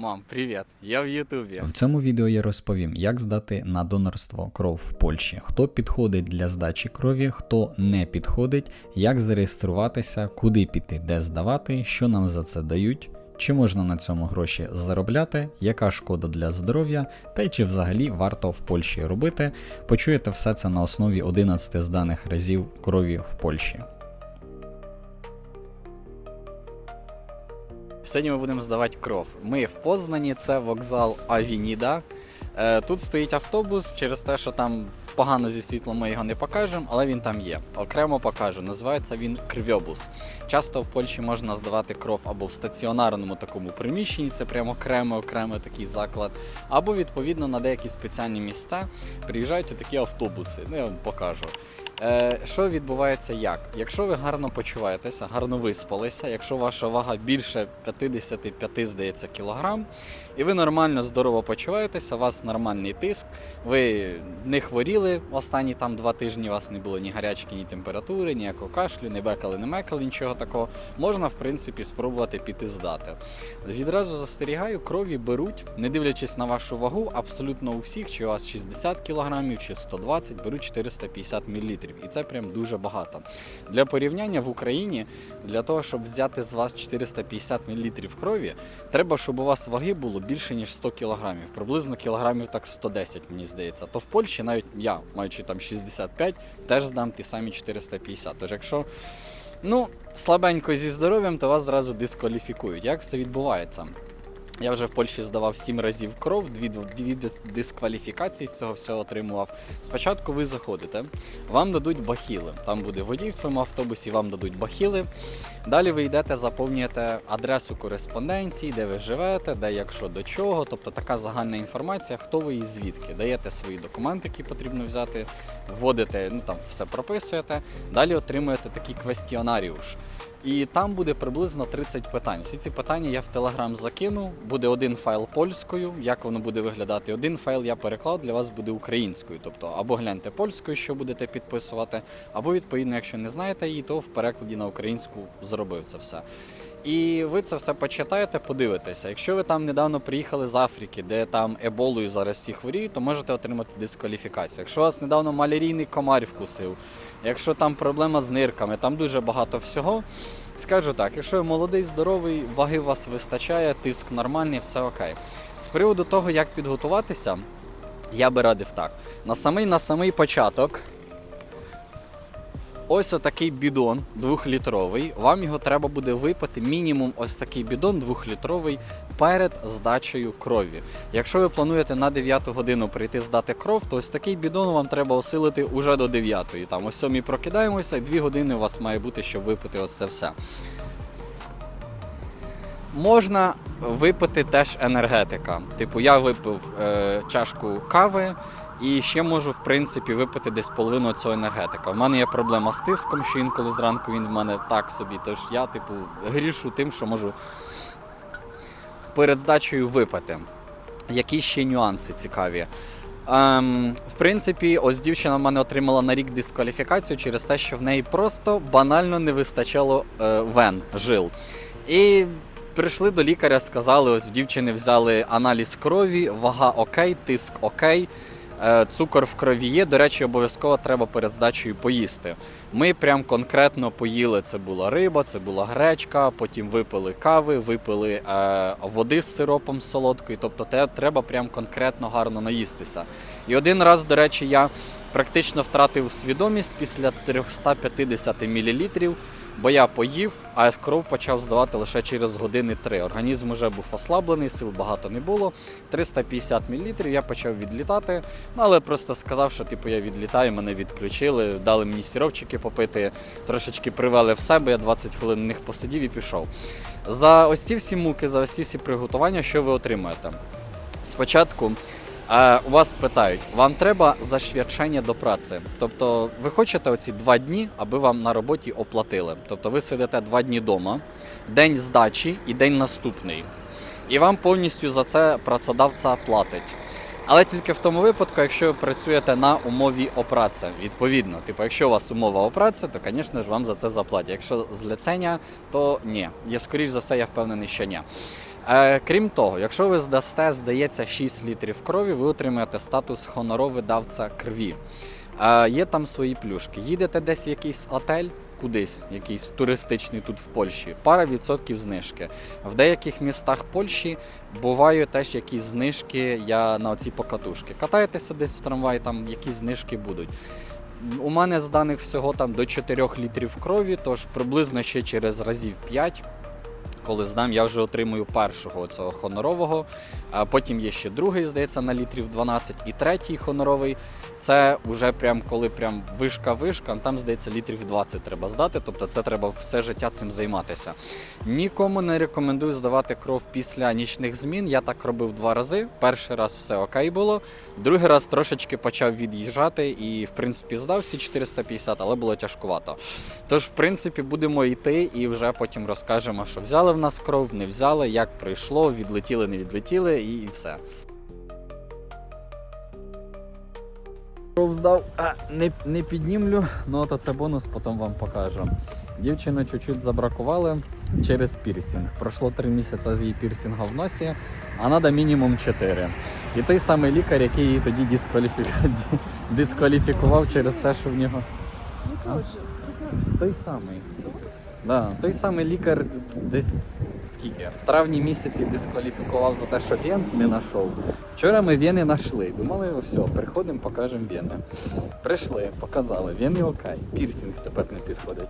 Мам, привіт, я в Ютубі. В цьому відео я розповім, як здати на донорство кров в Польщі, хто підходить для здачі крові, хто не підходить, як зареєструватися, куди піти, де здавати, що нам за це дають. Чи можна на цьому гроші заробляти, яка шкода для здоров'я, та й чи взагалі варто в Польщі робити? Почуєте все це на основі 11 зданих разів крові в Польщі. Сьогодні ми будемо здавати кров. Ми в Познані, це вокзал Авініда. Е, Тут стоїть автобус через те, що там погано зі світлом ми його не покажемо, але він там є. Окремо покажу. Називається він кривьобус. Часто в Польщі можна здавати кров або в стаціонарному такому приміщенні, це прямо окремо, окремий такий заклад, або відповідно на деякі спеціальні місця приїжджають такі автобуси. Ну, я вам покажу. Е, що відбувається як? Якщо ви гарно почуваєтеся, гарно виспалися, якщо ваша вага більше 55, здається, кілограм, і ви нормально здорово почуваєтеся, у вас нормальний тиск, ви не хворіли останні там два тижні, у вас не було ні гарячки, ні температури, ніякого кашлю, не бекали, не мекали, нічого такого, можна в принципі спробувати піти здати. Відразу застерігаю, крові беруть, не дивлячись на вашу вагу, абсолютно у всіх, чи у вас 60 кг, чи 120, беруть 450 мл. І це прям дуже багато. Для порівняння в Україні, для того, щоб взяти з вас 450 мл крові, треба, щоб у вас ваги було більше, ніж 100 кг. Приблизно кілограмів так 110, мені здається. То в Польщі навіть я, маючи там 65, теж здам ті самі 450. Тож якщо ну, слабенько зі здоров'ям, то вас зразу дискваліфікують. Як все відбувається? Я вже в Польщі здавав сім разів кров, дві, дві дискваліфікації з цього всього отримував. Спочатку ви заходите, вам дадуть бахіли. Там буде водій в цьому автобусі, вам дадуть бахіли. Далі ви йдете, заповнюєте адресу кореспонденції, де ви живете, де якщо до чого. Тобто така загальна інформація, хто ви і звідки. Даєте свої документи, які потрібно взяти, вводите, ну там все прописуєте. Далі отримуєте такий квестіонаріуш. І там буде приблизно 30 питань. Всі ці питання я в Телеграм закину. Буде один файл польською, як воно буде виглядати. Один файл я переклав для вас буде українською. Тобто або гляньте польською, що будете підписувати, або відповідно, якщо не знаєте її, то в перекладі на українську зробив це все. І ви це все почитаєте, подивитеся. Якщо ви там недавно приїхали з Африки, де там еболою зараз всі хворіють, то можете отримати дискваліфікацію. Якщо вас недавно малярійний комар вкусив, якщо там проблема з нирками, там дуже багато всього. Скажу так, якщо ви молодий, здоровий, ваги у вас вистачає, тиск нормальний, все окей. З приводу того, як підготуватися, я би радив так. На самий на самий початок. Ось отакий бідон двохлітровий. Вам його треба буде випити мінімум ось такий бідон двохлітровий перед здачею крові. Якщо ви плануєте на 9 годину прийти здати кров, то ось такий бідон вам треба осилити уже до 9. Там о 7 прокидаємося, і 2 години у вас має бути, щоб випити ось це все. Можна випити теж енергетика. Типу, я випив е, чашку кави і ще можу, в принципі, випити десь половину цього енергетика. У мене є проблема з тиском, що інколи зранку він в мене так собі. Тож я, типу, грішу тим, що можу перед здачею випити. Які ще нюанси цікаві? Ем, в принципі, ось дівчина в мене отримала на рік дискваліфікацію через те, що в неї просто банально не вистачало е, вен, жил. І прийшли до лікаря, сказали: ось в дівчини взяли аналіз крові, вага окей, тиск окей. Е, Цукор в крові є. До речі, обов'язково треба перед здачею поїсти. Ми прям конкретно поїли. Це була риба, це була гречка, потім випили кави, випили е, води з сиропом солодкою. Тобто, те треба прям конкретно гарно наїстися. І один раз, до речі, я практично втратив свідомість після 350 мл, бо я поїв, а кров почав здавати лише через години три. Організм вже був ослаблений, сил багато не було. 350 мл я почав відлітати. Ну, але просто сказав, що типу я відлітаю, мене відключили, дали мені сіропчики попити, трошечки привели в себе, я 20 хвилин на них посидів і пішов. За ось ці всі муки, за ось ці всі приготування, що ви отримаєте? Спочатку е, у вас питають, вам треба зашвячення до праці. Тобто ви хочете оці два дні, аби вам на роботі оплатили. Тобто ви сидите два дні вдома, день здачі і день наступний. І вам повністю за це працедавця платить. Але тільки в тому випадку, якщо ви працюєте на умові опраці, відповідно. Типу, якщо у вас умова опраці, то, звісно ж, вам за це заплатять. Якщо з ліцення, то ні. Я, скоріш за все, я впевнений, що ні. Е, крім того, якщо ви здасте, здається, 6 літрів крові, ви отримаєте статус хоноровий давця крові. Е, є там свої плюшки. Їдете десь в якийсь отель, кудись, якийсь туристичний тут в Польщі, пара відсотків знижки. В деяких містах Польщі бувають теж якісь знижки я на оці покатушки. Катаєтеся десь в трамваї, там якісь знижки будуть. У мене з даних всього там до 4 літрів крові, тож приблизно ще через разів 5 коли здам, я вже отримую першого цього хонорового. А потім є ще другий, здається, на літрів 12, і третій хоноровий. Це вже прям коли прям вишка-вишка, там, здається, літрів 20 треба здати. Тобто це треба все життя цим займатися. Нікому не рекомендую здавати кров після нічних змін. Я так робив два рази. Перший раз все окей було, другий раз трошечки почав від'їжджати і, в принципі, здав всі 450, але було тяжкувато. Тож, в принципі, будемо йти і вже потім розкажемо, що взяли в нас кров, не взяли, як пройшло, відлетіли, не відлетіли, і, і все. Кров здав, а, не, не піднімлю, ну то це бонус, потім вам покажу. Дівчину чуть-чуть забракували через пірсінг. Пройшло три місяці з її пірсінга в носі, а треба мінімум 4. І той самий лікар, який її тоді дискваліфі- дискваліфікував через те, що в нього. Ну. Той самий. Да, той самий лікар десь скільки? В травні місяці дискваліфікував за те, що вен не знайшов. Вчора ми вени знайшли. Думали, все, приходимо, покажемо вени. Прийшли, показали, вени окей, пірсінг тепер не підходить.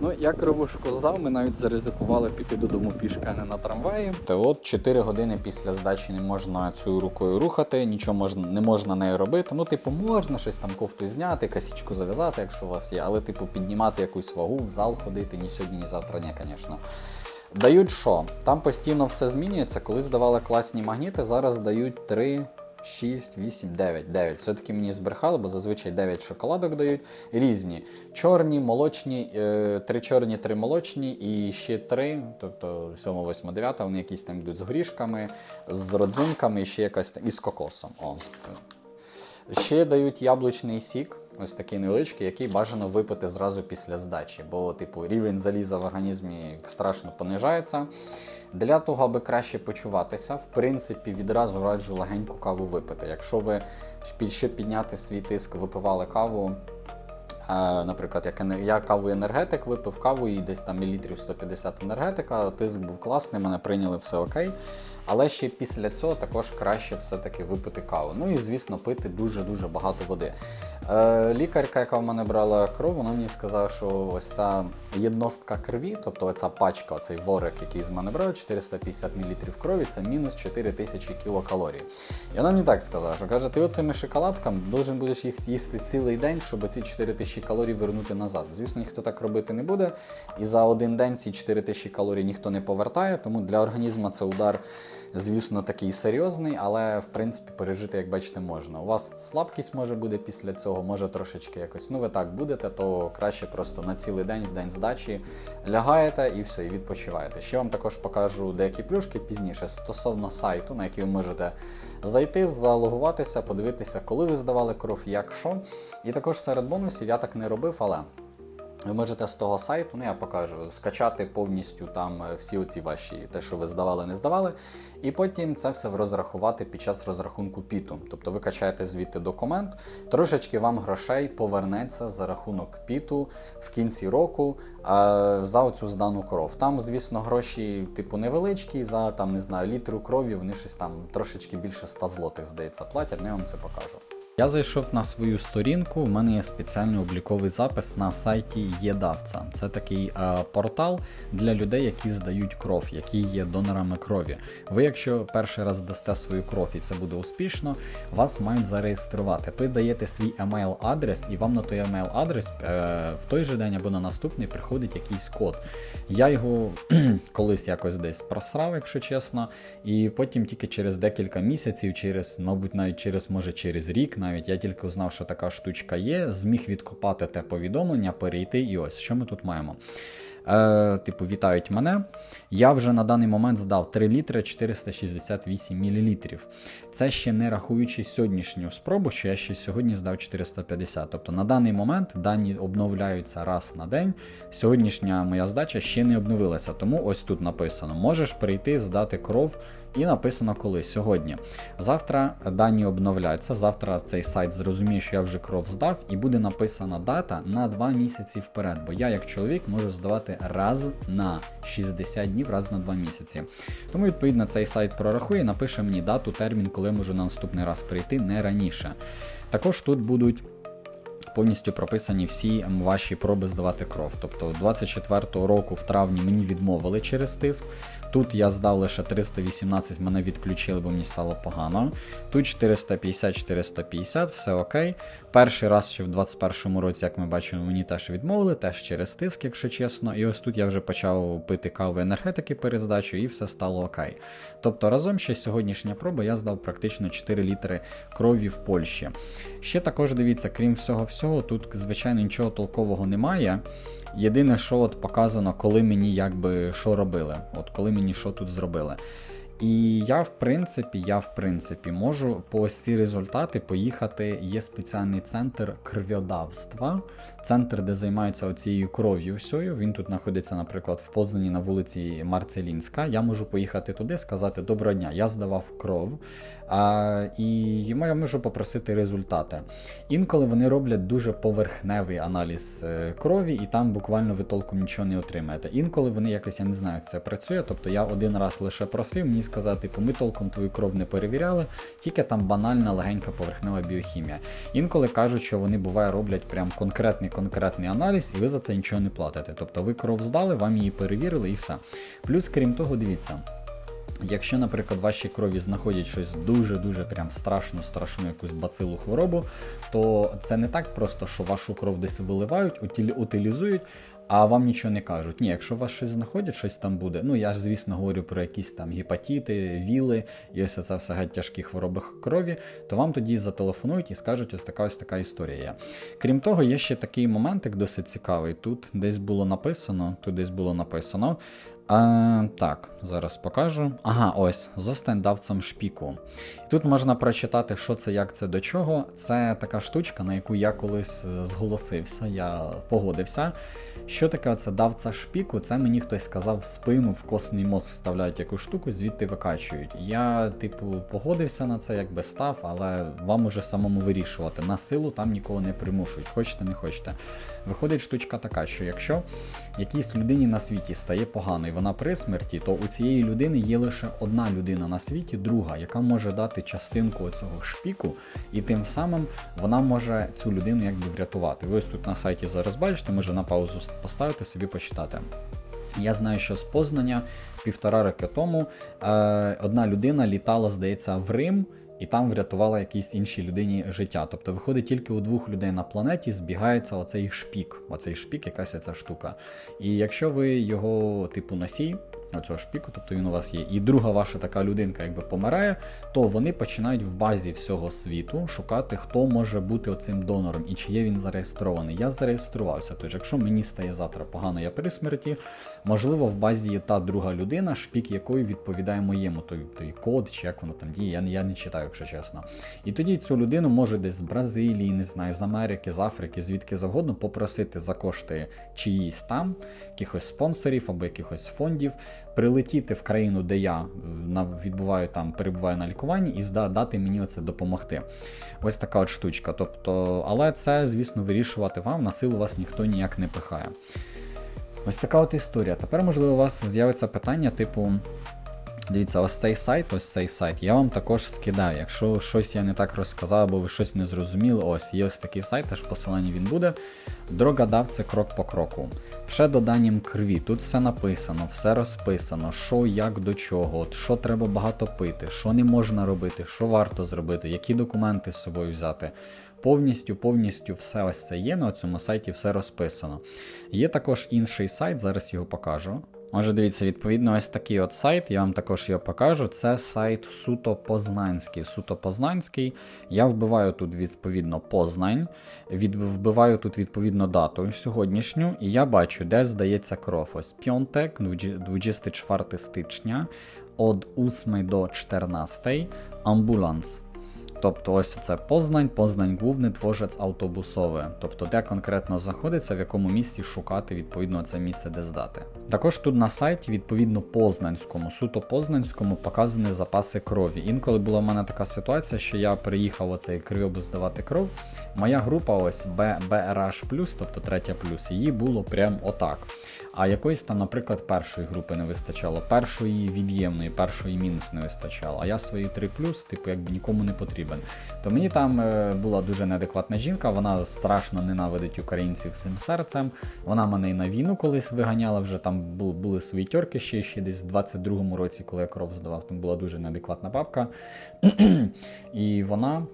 Ну, я кровушку здав, ми навіть заризикували піти додому пішки, а не на трамваї. То от 4 години після здачі не можна цією рукою рухати, нічого можна, не можна нею робити. Ну, типу, можна щось там кофту зняти, косічку зав'язати, якщо у вас є, але, типу, піднімати якусь вагу, в зал ходити ні сьогодні, ні завтра, ні, звісно. Дають що? Там постійно все змінюється. Коли здавали класні магніти, зараз дають 3, 6, 8, 9, 9. Все-таки мені збрехали, бо зазвичай 9 шоколадок дають. Різні. Чорні, молочні, 3 чорні, 3 молочні і ще 3, тобто 7, 8, 9, вони якісь там йдуть з горішками, з родзинками і ще якась і з кокосом. О. Ще дають яблучний сік, ось такий невеличкий, який бажано випити зразу після здачі, бо, типу, рівень заліза в організмі страшно понижається. Для того, аби краще почуватися, в принципі, відразу раджу легеньку каву випити. Якщо ви щоб підняти свій тиск, випивали каву. е, Наприклад, як я каву енергетик випив каву і десь там мілітрів 150 енергетика, тиск був класний, мене прийняли все окей. Але ще після цього також краще все-таки випити каву. Ну і звісно, пити дуже-дуже багато води. Е, лікарка, яка в мене брала кров, вона мені сказала, що ось ця єдностка крові, тобто оця пачка, оцей ворик, який з мене брав, 450 мл крові, це мінус 4000 кілокалорій. І вона мені так сказала, що каже, ти оцими шоколадками должен будеш їх їсти цілий день, щоб ці 4000 калорій вернути назад. Звісно, ніхто так робити не буде. І за один день ці 4000 калорій ніхто не повертає, тому для організму це удар. Звісно, такий серйозний, але в принципі пережити, як бачите, можна. У вас слабкість може буде після цього, може трошечки якось. Ну, ви так будете, то краще просто на цілий день, в день здачі лягаєте і все, і відпочиваєте. Ще вам також покажу деякі плюшки пізніше стосовно сайту, на який ви можете зайти, залогуватися, подивитися, коли ви здавали кров, як що. І також серед бонусів я так не робив, але. Ви можете з того сайту, ну я покажу, скачати повністю там е, всі оці ваші, те, що ви здавали, не здавали, і потім це все розрахувати під час розрахунку піту. Тобто ви качаєте звідти документ, трошечки вам грошей повернеться за рахунок піту в кінці року е, за оцю здану кров. Там, звісно, гроші, типу, невеличкі, за там, не знаю, літру крові, вони щось там трошечки більше 100 злотих, здається, платять, ну я вам це покажу. Я зайшов на свою сторінку. У мене є спеціальний обліковий запис на сайті ЄДавця. Це такий е, портал для людей, які здають кров, які є донорами крові. Ви, якщо перший раз дасте свою кров і це буде успішно, вас мають зареєструвати. Ви даєте свій емейл адрес, і вам на той емейл адрес е, в той же день або на наступний приходить якийсь код. Я його колись якось десь просрав, якщо чесно, і потім тільки через декілька місяців, через, мабуть, навіть через може через рік, навіть я тільки узнав, що така штучка є, зміг відкопати те повідомлення, перейти, і ось що ми тут маємо. е, типу, вітають мене. Я вже на даний момент здав 3 літри 468 мл. Це ще не рахуючи сьогоднішню спробу, що я ще сьогодні здав 450. Тобто на даний момент дані обновляються раз на день. Сьогоднішня моя здача ще не обновилася, тому ось тут написано: можеш прийти здати кров. І написано коли сьогодні. Завтра дані обновляються. Завтра цей сайт зрозуміє, що я вже кров здав, і буде написана дата на 2 місяці вперед. Бо я, як чоловік, можу здавати раз на 60 днів, раз на 2 місяці. Тому, відповідно, цей сайт прорахує, напише мені дату, термін, коли можу на наступний раз прийти, не раніше. Також тут будуть. Повністю прописані всі ваші проби здавати кров. Тобто 24-го року в травні мені відмовили через тиск. Тут я здав лише 318, мене відключили, бо мені стало погано. Тут 450-450, все окей. Перший раз ще в 21-му році, як ми бачимо, мені теж відмовили, теж через тиск, якщо чесно. І ось тут я вже почав пити каву енергетики перед здачею, і все стало окей. Тобто разом ще сьогоднішня проба я здав практично 4 літри крові в Польщі. Ще також дивіться, крім всього всього, тут, звичайно, нічого толкового немає. Єдине, що от показано, коли мені якби що робили, от коли мені що тут зробили. І я, в принципі, я, в принципі, можу по ось ці результати поїхати. Є спеціальний центр кров'одавства, центр, де займаються оцією кров'ю всьою. Він тут знаходиться, наприклад, в Познані на вулиці Марцелінська. Я можу поїхати туди, сказати Доброго дня, я здавав кров. А, і я можу попросити результати. Інколи вони роблять дуже поверхневий аналіз е, крові, і там буквально ви толком нічого не отримаєте. Інколи вони якось я не знаю, як це працює. Тобто я один раз лише просив мені сказати, типу, ми толком твою кров не перевіряли, тільки там банальна легенька поверхнева біохімія. Інколи кажуть, що вони буває роблять прям конкретний конкретний аналіз, і ви за це нічого не платите. Тобто ви кров здали, вам її перевірили і все. Плюс, крім того, дивіться. Якщо, наприклад, в вашій крові знаходять щось дуже-дуже прям страшну, страшну якусь бацилу хворобу, то це не так просто, що вашу кров десь виливають, утилізують, а вам нічого не кажуть. Ні, якщо вас щось знаходять, щось там буде. Ну я ж, звісно, говорю про якісь там гепатіти, віли і ось це все геть тяжкі хвороби крові, то вам тоді зателефонують і скажуть, ось така ось така історія. Крім того, є ще такий моментик досить цікавий. Тут десь було написано, тут десь було написано. А, так, зараз покажу. Ага, ось з остендавцем шпіку. Тут можна прочитати, що це, як це до чого. Це така штучка, на яку я колись е, зголосився, я погодився. Що таке оце давца шпіку? Це мені хтось сказав в спину, в костний мозк вставляють якусь штуку, звідти викачують. Я, типу, погодився на це, якби став, але вам уже самому вирішувати. На силу там нікого не примушують, хочете, не хочете. Виходить штучка така, що якщо якійсь людині на світі стає погано вона при смерті, то у цієї людини є лише одна людина на світі, друга, яка може дати частинку цього шпіку, і тим самим вона може цю людину якби врятувати. Ви ось тут на сайті зараз бачите, може на паузу поставити собі почитати. Я знаю, що з Познання півтора роки тому е, одна людина літала, здається, в Рим. І там врятувала якійсь іншій людині життя. Тобто, виходить, тільки у двох людей на планеті збігається оцей шпік, оцей шпік, якась ця штука. І якщо ви його, типу, носій, оцього шпіку, тобто він у вас є, і друга ваша така людинка якби помирає, то вони починають в базі всього світу шукати, хто може бути оцим донором і чи є він зареєстрований. Я зареєструвався. Тож, якщо мені стає завтра погано, я при смерті, можливо, в базі є та друга людина, шпік якої відповідає моєму той, той код, чи як воно там діє. Я, я не читаю, якщо чесно. І тоді цю людину може десь з Бразилії, не знаю, з Америки, з Африки, звідки завгодно попросити за кошти чиїсь там, якихось спонсорів або якихось фондів, прилетіти в країну, де я е, відбуваю там, перебуваю на лікуванні, і дати мені оце допомогти. Ось така от штучка. Тобто, але це, звісно, вирішувати вам, на силу вас ніхто ніяк не пихає. Ось така от історія. Тепер, можливо, у вас з'явиться питання, типу. Дивіться, ось цей сайт, ось цей сайт. Я вам також скидаю. Якщо щось я не так розказав, або ви щось не зрозуміли, ось є ось такий сайт, теж в посиланні він буде. Дорога дав це крок по кроку. Ще доданням крові. Тут все написано, все розписано, що, як до чого, що треба багато пити, що не можна робити, що варто зробити, які документи з собою взяти. Повністю, повністю все ось це є на цьому сайті, все розписано. Є також інший сайт, зараз його покажу. Може, дивіться, відповідно, ось такий от сайт, я вам також його покажу. Це сайт суто Познанський. Суто Познанський. Я вбиваю тут відповідно Познань, від, вбиваю тут відповідно дату сьогоднішню, і я бачу, де здається кров. Ось п'ятек, 24 стичня, від 8 до 14, амбуланс. Тобто ось це Познань, Познань Główny Dworzec автобусове. Тобто, де конкретно знаходиться, в якому місці шукати відповідно це місце, де здати. Також тут на сайті, відповідно, Познанському, суто Познанському, показані запаси крові. Інколи була в мене така ситуація, що я приїхав оцей кривобус здавати кров. Моя група ось BRH+, тобто третя плюс, її було прям отак. А якоїсь там, наприклад, першої групи не вистачало, першої від'ємної, першої мінус не вистачало. А я свої 3 типу, якби нікому не потрібен. То мені там е, була дуже неадекватна жінка, вона страшно ненавидить українців цим серцем. Вона мене і на війну колись виганяла, вже там були свої тьорки ще, ще десь в 22-му році, коли я кров здавав, там була дуже неадекватна бабка. і вона.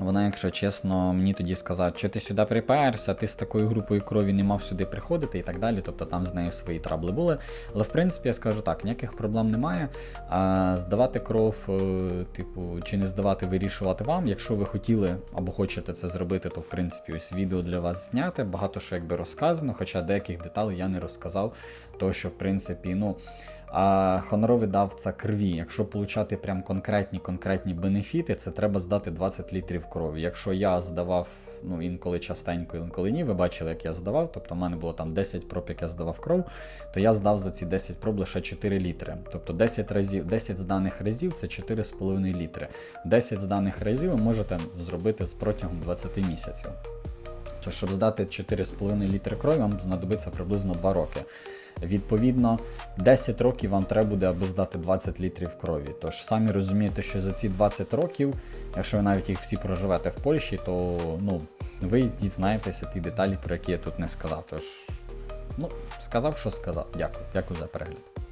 Вона, якщо чесно, мені тоді сказала, що ти сюди приперся, ти з такою групою крові не мав сюди приходити і так далі. Тобто там з нею свої трабли були. Але в принципі я скажу так, ніяких проблем немає. А здавати кров, е, типу, чи не здавати, вирішувати вам. Якщо ви хотіли або хочете це зробити, то в принципі ось відео для вас зняте. Багато що якби розказано, хоча деяких деталей я не розказав. То що, в принципі, ну. А хоноровий дав це крові. Якщо получати прям конкретні конкретні бенефіти, це треба здати 20 літрів крові. Якщо я здавав, ну інколи частенько, інколи ні, ви бачили, як я здавав, тобто в мене було там 10 проб, як я здавав кров, то я здав за ці 10 проб лише 4 літри. Тобто 10 разів, 10 зданих разів це 4,5 літри. 10 зданих разів ви можете зробити з протягом 20 місяців. То щоб здати 4,5 літри крові, вам знадобиться приблизно 2 роки. Відповідно, 10 років вам треба буде, аби здати 20 літрів крові. Тож самі розумієте, що за ці 20 років, якщо ви навіть їх всі проживете в Польщі, то ну, ви дізнаєтеся ті деталі, про які я тут не сказав. Тож, ну, сказав, що сказав. Дякую. Дякую за перегляд.